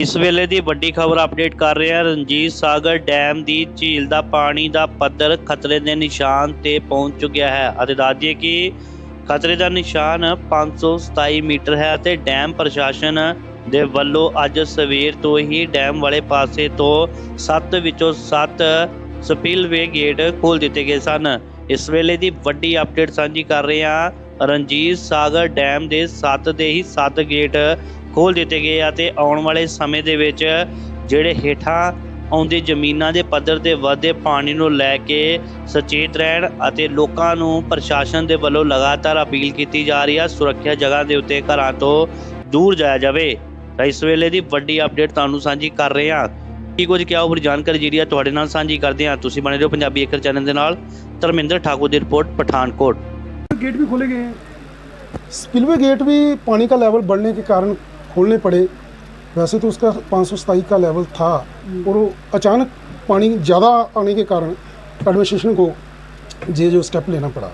ਇਸ ਵੇਲੇ ਦੀ ਵੱਡੀ ਖਬਰ ਅਪਡੇਟ ਕਰ ਰਹੇ ਹਾਂ ਰਣਜੀਤ ਸਾਗਰ ਡੈਮ ਦੀ ਝੀਲ ਦਾ ਪਾਣੀ ਦਾ ਪੱਧਰ ਖਤਰੇ ਦੇ ਨਿਸ਼ਾਨ ਤੇ ਪਹੁੰਚ ਚੁੱਕਿਆ ਹੈ ਅਤੇ ਦੱਸ ਕਿ ਖਤਰੇ ਦਾ ਨਿਸ਼ਾਨ 527 ਮੀਟਰ ਹੈ ਅਤੇ ਡੈਮ ਪ੍ਰਸ਼ਾਸਨ ਦੇ ਵੱਲੋਂ ਅੱਜ ਸਵੇਰ ਤੋਂ ਹੀ ਡੈਮ ਵਾਲੇ ਪਾਸੇ ਤੋਂ 7 ਵਿੱਚੋਂ 7 ਸਪਿਲਵੇ ਗੇਟ ਖੋਲ ਦਿੱਤੇ ਗਏ ਸਨ। ਇਸ ਵੇਲੇ ਦੀ ਵੱਡੀ ਅਪਡੇਟ ਸਾਂਝੀ ਕਰ ਰਹੇ ਹਾਂ ਰਣਜੀਤ ਸਾਗਰ ਡੈਮ ਦੇ 7 ਦੇ ਹੀ 7 ਗੇਟ ਖੋਲ ਦਿੱਤੇ ਗਏ ਆ ਤੇ ਆਉਣ ਵਾਲੇ ਸਮੇਂ ਦੇ ਵਿੱਚ ਜਿਹੜੇ ਹੇਠਾਂ ਆਉਂਦੀ ਜ਼ਮੀਨਾਂ ਦੇ ਪੱਧਰ ਤੇ ਵਧਦੇ ਪਾਣੀ ਨੂੰ ਲੈ ਕੇ ਸੁਚੇਤ ਰਹਿਣ ਅਤੇ ਲੋਕਾਂ ਨੂੰ ਪ੍ਰਸ਼ਾਸਨ ਦੇ ਵੱਲੋਂ ਲਗਾਤਾਰ ਅਪੀਲ ਕੀਤੀ ਜਾ ਰਹੀ ਹੈ ਸੁਰੱਖਿਆ ਜਗ੍ਹਾ ਦੇ ਉੱਤੇ ਘਰਾਂ ਤੋਂ ਦੂਰ ਜਾਇਆ ਜਾਵੇ ਤਾਂ ਇਸ ਵੇਲੇ ਦੀ ਵੱਡੀ ਅਪਡੇਟ ਤੁਹਾਨੂੰ ਸਾਂਝੀ ਕਰ ਰਹੇ ਹਾਂ ਕੀ ਕੁਝ ਕਿਹਾ ਉਹ ਜਾਣਕਾਰੀ ਜਿਹੜੀ ਆ ਤੁਹਾਡੇ ਨਾਲ ਸਾਂਝੀ ਕਰਦੇ ਹਾਂ ਤੁਸੀਂ ਬਣੇ ਰਹੋ ਪੰਜਾਬੀ ਏਕਰ ਚੈਨਲ ਦੇ ਨਾਲ ਧਰਮਿੰਦਰ ਠਾਕੁਰ ਦੀ ਰਿਪੋਰਟ ਪਠਾਨਕੋਟ गेट भी खोले गए हैं स्पिलवे गेट भी पानी का लेवल बढ़ने के कारण खोलने पड़े वैसे तो उसका 527 का लेवल था और वो अचानक पानी ज़्यादा आने के कारण एडमिनिस्ट्रेशन को ये जो स्टेप लेना पड़ा